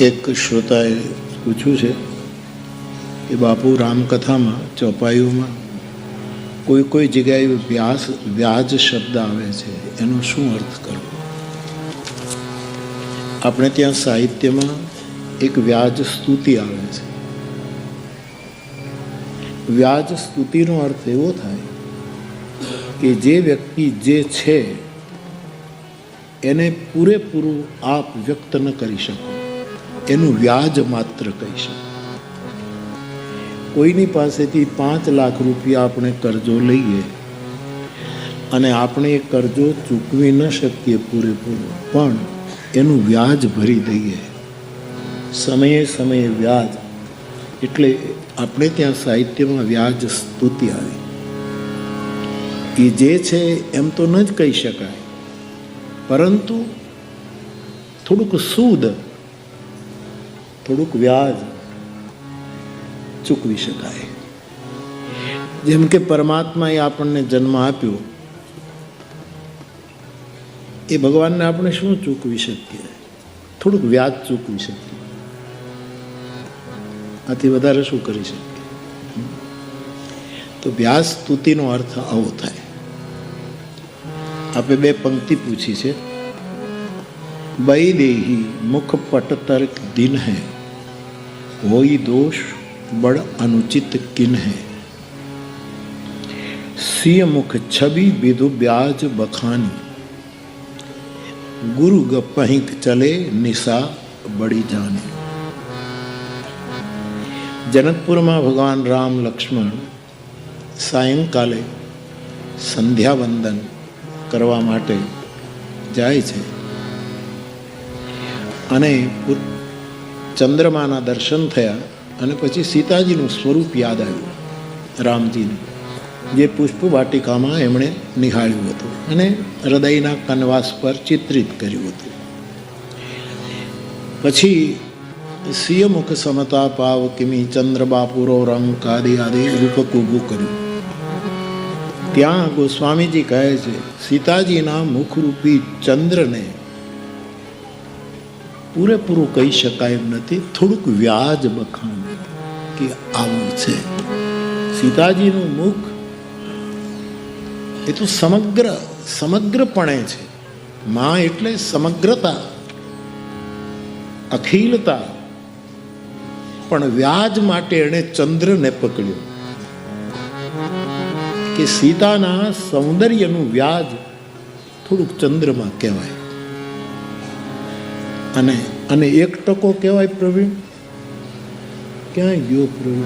એક શ્રોતાએ પૂછ્યું છે કે બાપુ રામકથામાં, ચોપાઈઓમાં કોઈ કોઈ જગ્યાએ વ્યાસ, વ્યાજ શબ્દ આવે છે? એનો શું અર્થ કરવો? આપણે ત્યાં સાહિત્યમાં એક વ્યાજ સ્તુતિ આવે છે. વ્યાજ સ્તુતિનો અર્થ એવો થાય કે જે વ્યક્તિ જે છે, એને પૂરેપૂરું આપ વ્યક્ત ન કરી શકો. એનું વ્યાજ માત્ર કહી શકો. કોઈની પાસેથી પાંચ લાખ રૂપિયા આપણે કરજો લઈએ અને આપણે એ કરજો ચૂકવી ન શકીએ પૂરેપૂરો, પણ એનું વ્યાજ ભરી દઈએ. સમયે સમયે વ્યાજ, એટલે આપણે ત્યાં સાહિત્યમાં વ્યાજ સ્તુતિ આવી. એ જે છે એમ તો ન જ કહી શકાય, પરંતુ થોડુંક સૂદ થોડુંક વ્યાજ ચૂકવી શકાય. જેમ કે પરમાત્માએ આપણને જન્મ આપ્યો, એ ભગવાનને આપણે શું ચૂકવી શકીએ? થોડુંક વ્યાજ ચૂકવી શકીએ. આથી વધારે શું કરી શકીએ? તો વ્યાસ સ્તુતિનો અર્થ આવો થાય. આપણે બે પંક્તિ પૂછી છે. બઈ દેહી મુખ પટ તર્ક દિન હૈ. वही दोष बड़ अनुचित किन है सिय मुख छवि विदु ब्याज बखानी गुरु गपहित चले निशा बड़ी जाने જનકપુરમાં ભગવાન રામ લક્ષ્મણ સાયંકાલે સંધ્યાવંદન કરવા માટે જાય છે અને ચંદ્રમાના દર્શન થયા અને પછી સીતાજીનું સ્વરૂપ યાદ આવ્યું, રામજીનું, જે પુષ્પ વાટિકામાં એમણે નિહાળ્યું હતું અને હૃદયના કનવાસ પર ચિત્રિત કર્યું હતું. પછી સિયમુખ સમતા પાવ કિમી ચંદ્રબાપુરો રંગ કાદી આદિ રૂપક ઊભું કર્યું. ત્યાં ગોસ્વામીજી કહે છે, સીતાજીના મુખરૂપી ચંદ્રને પૂરેપૂરું કહી શકાય એમ નથી. થોડુંક વ્યાજ બખાણ કે આવું છે. સીતાજીનું મુખ એ તો સમગ્ર, સમગ્રપણે છે. માં એટલે સમગ્રતા, અખિલતા. પણ વ્યાજ માટે એણે ચંદ્રને પકડ્યો. કે સીતાના સૌંદર્યનું વ્યાજ થોડુંક ચંદ્રમાં કહેવાય. અને અને એક ટકો કહેવાય પ્રવીણ? ક્યાં ગયો પ્રવીણ?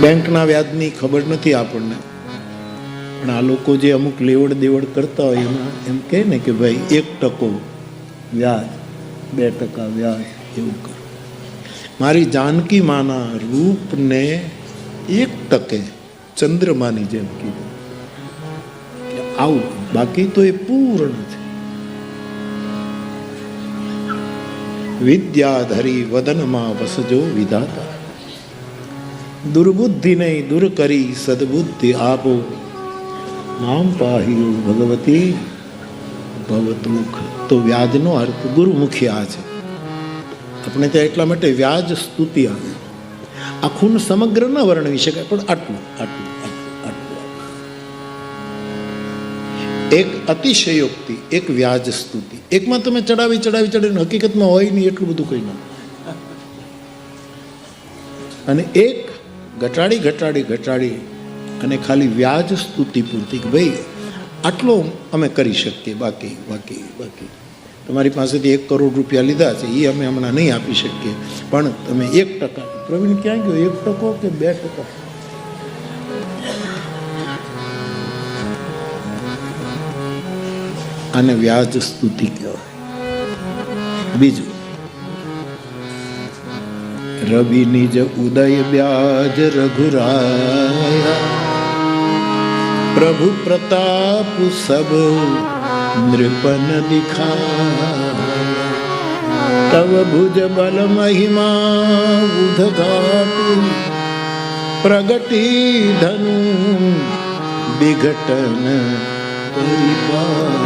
બેંકના વ્યાજની ખબર નથી આપણને. પણ આ લોકો જે અમુક લેવડ દેવડ કરતા હોય એમાં એમ કહે ને કે ભાઈ, એક ટકો વ્યાજ, બે ટકા વ્યાજ, એવું કરો. મારી જાનકી માના રૂપને એક ટકે ચંદ્રમાની જેમ કીધું. આવું. બાકી તો એ પૂર્ણ છે. વિદ્યાધરી વદનમાં વસજો વિધાતા. દુર્બુદ્ધિને દૂર કરી સદબુદ્ધિ આપો. નામ પાહ્યું ભગવતી. ભવતમુખ તો વ્યાજનો અર્થ ગુરુમુખી આ છે. આપણે ત્યાં એટલા માટે વ્યાજ સ્તુતિ આવે આખું સમગ્ર ન વર્ણવી શકાય, પણ આટલું આટલું. એક અતિશયોક્તિ, એક વ્યાજ સ્તુતિ એકમાં તમે ચડાવી ચડાવી, ચડાવીને હકીકતમાં હોય નહીં, એટલું બધું કંઈ ન. અને એક ઘટાડી ઘટાડી ઘટાડી અને ખાલી વ્યાજ સ્તુતિ પૂરતી કે ભાઈ, આટલો અમે કરી શકીએ, બાકી બાકી બાકી. તમારી પાસેથી એક કરોડ રૂપિયા લીધા છે એ અમે હમણાં નહીં આપી શકીએ. પણ તમે એક ટકા, પ્રવીણ ક્યાં ગયો? એક ટકો કે બે ટકા? આને વ્યાજ સ્તુતિ કહેવાય. બીજું રવિ નિજ ઉદય વ્યાજ રઘુરાયા. પ્રભુ પ્રતાપ સબ નૃપન દિખા તવ ભુજ બલ મહિમા ઉદઘાટ. પ્રગટી ધનુ વિઘટન પરિપાટુ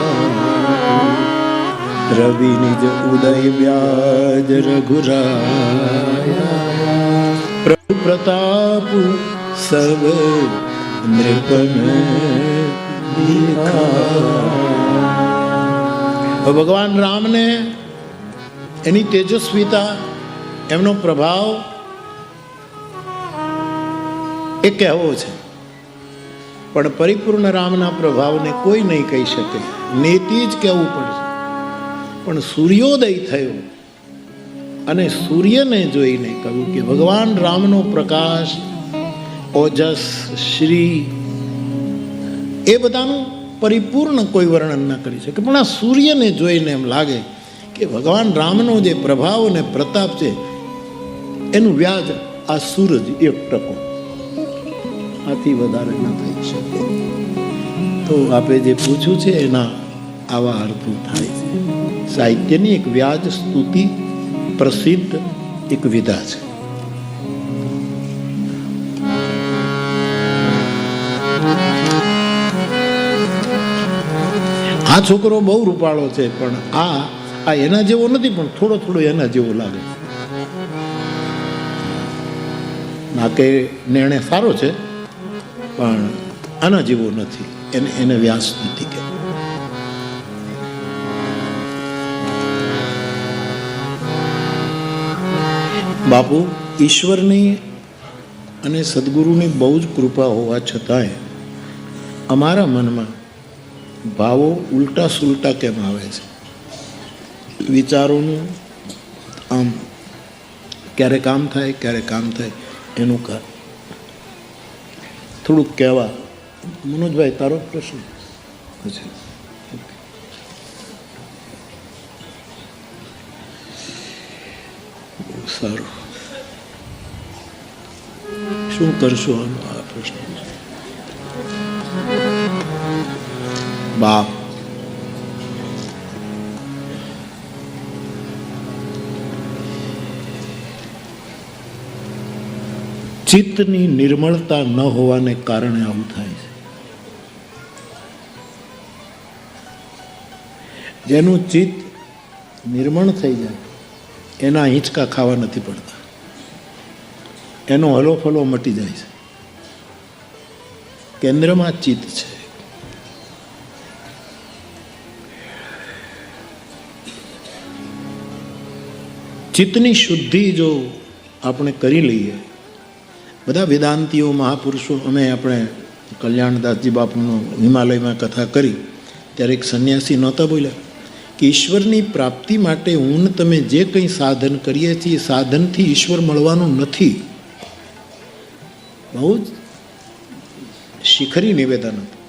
રવિ નિજ ઉદય વ્યાજ રઘુરાયા પ્રભુ પ્રતાપ સર્વ નૃપન ભગવાન રામને એની તેજસ્વીતા, એમનો પ્રભાવ એ કહેવો છે. પણ પરિપૂર્ણ રામના પ્રભાવને કોઈ નહીં કહી શકે. નીતિ જ કહેવું પડશે. પણ સૂર્યોદય થયો. અને સૂર્યને જોઈને કહ્યું કે, ભગવાન રામનો પ્રકાશ, ઓજસ, શ્રી, એ બધાનું પરિપૂર્ણ કોઈ વર્ણન ન કરી શકે. પણ આ સૂર્યને જોઈને એમ લાગે કે, ભગવાન રામનો જે પ્રભાવ અને પ્રતાપ છે, એનું વ્યાજ આ સૂરજ એક ટકો. આથી વધારે ન થઈ શકે. તો આપે જે પૂછ્યું છે, એના આવા અર્થો થાય છે. સાહિત્યની એક વ્યાજ સ્તુતિ પ્રસિદ્ધ એક વિધા છે. આ છોકરો બહુ રૂપાળો છે, પણ આ આ એના જેવો નથી, પણ થોડો થોડો એના જેવો લાગે. નાકે નિર્ણય સારો છે, પણ આના જેવો નથી. એને એને વ્યાસ નથી કે બાપુ, ઈશ્વરની અને સદગુરુની બહુ જ કૃપા હોવા છતાંય અમારા મનમાં ભાવો ઉલટા સુલટા કેમ આવે છે? વિચારોનું આમ ક્યારે કામ થાય, ક્યારે કામ થાય એનું કાર થોડુંક કહેવા. મનોજભાઈ, તારો પ્રશ્ન પછી. સારું. શું કરશો પ્રશ્ન બાપ. ચિત્તની નિર્મળતા ન હોવાને કારણે આવું થાય છે. જેનું ચિત્ત નિર્મળ થઈ જાય, એના હિંચકા ખાવા નથી પડતા. એનો હલોફલો મટી જાય છે. કેન્દ્રમાં ચિત્ત છે. ચિત્તની શુદ્ધિ જો આપણે કરી લઈએ, બધા વેદાંતિઓ, મહાપુરુષો અમે આપણે કલ્યાણદાસજી બાપુનો હિમાલયમાં કથા કરી, ત્યારે એક સંન્યાસી નહોતા બોલ્યા કે ઈશ્વરની પ્રાપ્તિ માટે હું તમે જે કંઈ સાધન કરીએ છીએ, સાધનથી ઈશ્વર મળવાનું નથી. બહુ જ શિખરી નિવેદન હતું.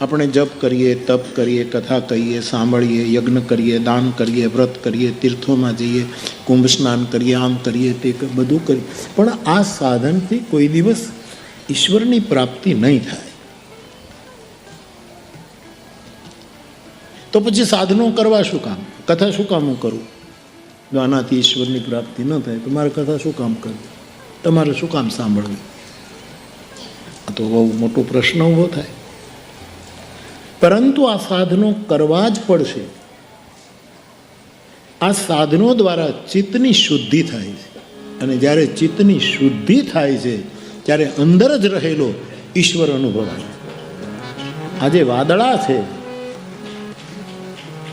આપણે જપ કરીએ, તપ કરીએ, કથા કહીએ, સાંભળીએ, યજ્ઞ કરીએ, દાન કરીએ, વ્રત કરીએ, તીર્થોમાં જઈએ, કુંભ સ્નાન કરીએ, આમ કરીએ, તે બધું કરીએ. પણ આ સાધનથી કોઈ દિવસ ઈશ્વરની પ્રાપ્તિ નહીં થાય. તો પછી સાધનો કરવા શું કામ? કથા શું કામ હું કરું? જો આનાથી ઈશ્વરની પ્રાપ્તિ ન થાય, તો મારે કથા શું કામ કરવી? તમારે શું કામ સાંભળવી? તો બહુ મોટો પ્રશ્ન ઊભો થાય. પરંતુ આ સાધનો કરવા જ પડશે. આ સાધનો દ્વારા ચિત્તની શુદ્ધિ થાય છે. અને જ્યારે ચિત્તની શુદ્ધિ થાય છે, ત્યારે અંદર જ રહેલો ઈશ્વર અનુભવાય આજે વાદળા છે.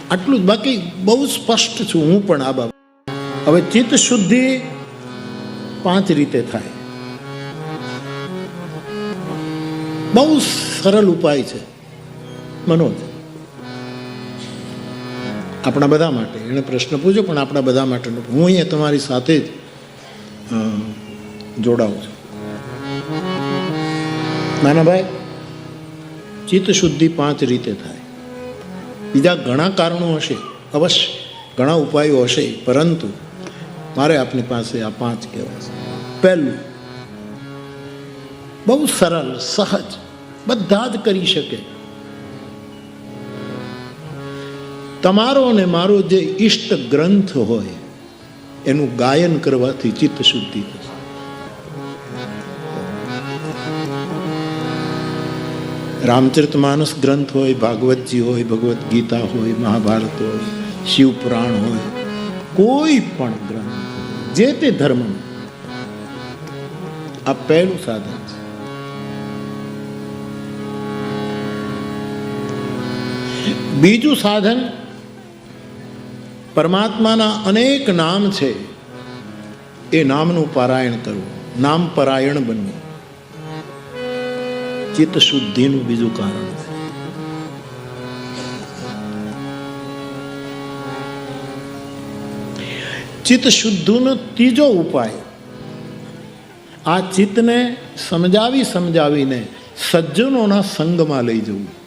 આટલું જ બાકી બહુ સ્પષ્ટ છું હું પણ આ બાબત. હવે ચિત્ત શુદ્ધિ પાંચ રીતે થાય. બહુ સરળ ઉપાય છે. મનોજ, આપણા બધા માટે, એણે પ્રશ્ન પૂછ્યો, પણ આપણા બધા માટેનો હું અહીંયા તમારી સાથે જ જોડાઉં છું. નાના ભાઈ ચિત્ત શુદ્ધિ પાંચ રીતે થાય. બીજા ઘણા કારણો હશે, અવશ્ય. ઘણા ઉપાયો હશે, પરંતુ મારે આપની પાસે આ પાંચ કહેવા પહેલું, બહુ સરળ, સહજ બધા જ કરી શકે. તમારો અને મારો જે ઈષ્ટ ગ્રંથ હોય, એનું ગાયન કરવાથી ચિત્ત શુદ્ધિ થશે. રામચરિત માનસ ગ્રંથ હોય, ભાગવતજી હોય, ભગવદ્ ગીતા હોય, મહાભારત હોય શિવપુરાણ હોય, કોઈ પણ ગ્રંથ, જે તે ધર્મનું. આ પહેલું સાધન છે. બીજું સાધન પરમાત્માના અનેક નામ છે. એ નામનું પારાયણ કરવું, નામ પરાયણ બનવું. ચિત્ત શુદ્ધિનું બીજું કારણ. ચિત્ત શુદ્ધિનો ત્રીજો ઉપાય, આ ચિત્તને સમજાવી સમજાવીને સજ્જનોના સંગમાં લઈ જવું.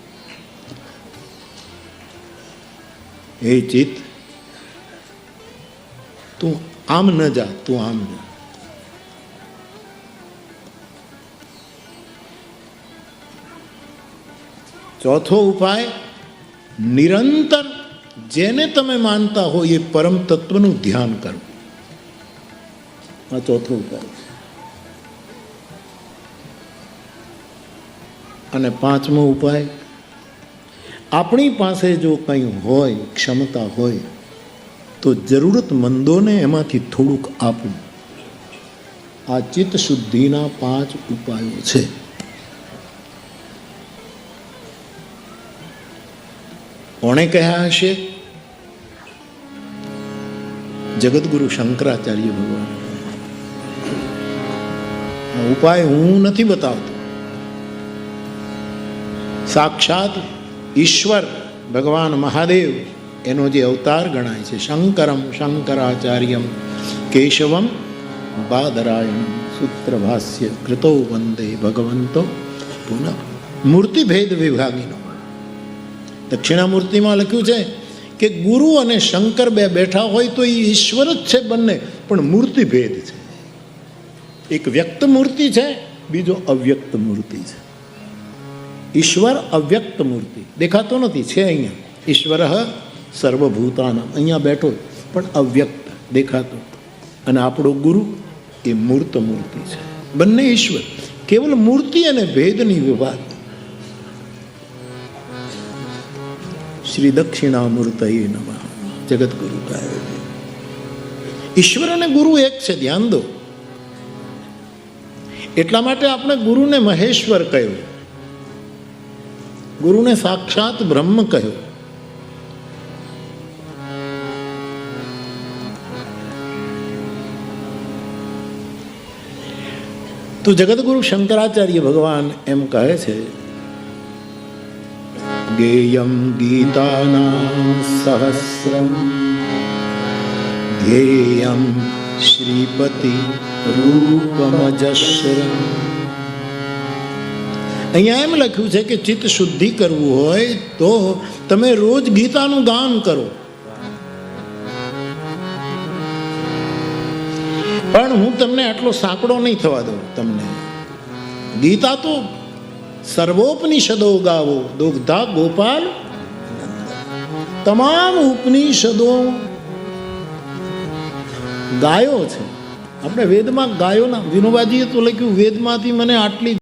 હે ચિત્ત, તું આમ ન જા, તું આમ જા ચોથો ઉપાય, નિરંતર જેને તમે માનતા હો એ પરમ તત્વનું ધ્યાન કરવું આ ચોથો ઉપાય. અને પાંચમો ઉપાય આપણી પાસે જો કંઈ હોય, ક્ષમતા હોય, તો જરૂરતમંદોને એમાંથી થોડુંક આપવું. આ ચિત્ત શુદ્ધિના પાંચ ઉપાયો છે. કોણે કહ્યા હશે? જગતગુરુ શંકરાચાર્ય ભગવાન. ઉપાય હું નથી બતાવતો. સાક્ષાત ઈશ્વર, ભગવાન મહાદેવ, એનો જે અવતાર ગણાય છે, શંકરમ, શંકરાચાર્યમ, કેશવમ, બાદરાયણમ, સૂત્રભાષ્ય, કૃતો વંદે ભગવંતો પુનઃ. મૂર્તિભેદ વિભાગીનો. દક્ષિણામૂર્તિમાં લખ્યું છે કે ગુરુ અને શંકર બે બેઠા હોય તો એ ઈશ્વર જ છે બંને, પણ મૂર્તિભેદ છે. એક વ્યક્ત મૂર્તિ છે, બીજો અવ્યક્ત મૂર્તિ છે. ઈશ્વર અવ્યક્ત મૂર્તિ. દેખાતો નથી, છે અહીંયા. ઈશ્વર સર્વભૂતાના. અહીંયા બેઠો પણ અવ્યક્ત, દેખાતો. અને આપણો ગુરુ એ મૂર્ત મૂર્તિ છે. બંને ઈશ્વર. કેવલ મૂર્તિ અને ભેદની વિવાદ શ્રી દક્ષિણામૂર્તય નમઃ. જગતગુરુ કહે. ઈશ્વર અને ગુરુ એક છે, ધ્યાન દો. એટલા માટે આપણે ગુરુને મહેશ્વર કહ્યું. ગુરુને સાક્ષાત બ્રહ્મ કહ્યું તો જગતગુરુ શંકરાચાર્ય ભગવાન એમ કહે છે ગેયમ ગીતાનામ સહસ્રમ ધ્યેયમ શ્રીપતિ રૂપમજસ્રમ અહીંયા એમ લખ્યું છે કે ચિત્ત શુદ્ધિ કરવું હોય તો તમે રોજ ગીતાનું ગાન કરો. પણ હું તમને આટલો સાંકડો નહીં થવા દઉં તમને. ગીતા તો સર્વોપનિષદો ગાવો. દુગ્ધા ગોપાલ તમામ ઉપનિષદો ગાયો છે. આપણે વેદમાં ગાયોના, વિનોબાજીએ તો લખ્યું, વેદમાંથી મને આટલી